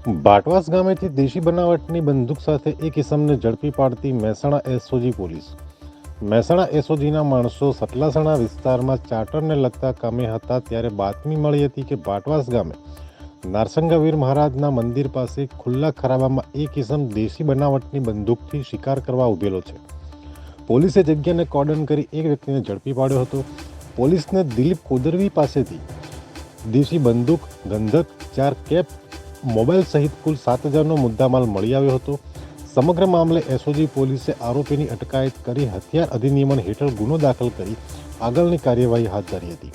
બાટવાસ ગામેથી દેશી બનાવટની બંદૂક સાથે એક ઇસમને ઝડપી પાડતી મહેસાણા એસઓજી પોલીસ. મહેસાણા એસઓજીના માણસો સતલાસણા વિસ્તારમાં ચાર્ટરને લગતા કામે હતા ત્યારે બાતમી મળી હતી કે બાટવાસ ગામે નારસંગાવીર મહારાજના મંદિર પાસે ખુલ્લા ખરાબામાં એક ઇસમ દેશી બનાવટની બંદૂકથી શિકાર કરવા ઉભેલો છે. પોલીસે જગ્યાને કોર્ડન કરી એક વ્યક્તિને ઝડપી પાડ્યો હતો. પોલીસને દિલીપ કોદરવી પાસેથી દેશી બંદૂક, ગંધક, ચાર કેપ મોબાઈલ સહિત કુલ સાત હજારનો મુદ્દામાલ મળી આવ્યો હતો. સમગ્ર મામલે એસઓજી પોલીસે આરોપીની અટકાયત કરી હથિયાર અધિનિયમન હેઠળ ગુનો દાખલ કરી આગળની કાર્યવાહી હાથ ધરી હતી.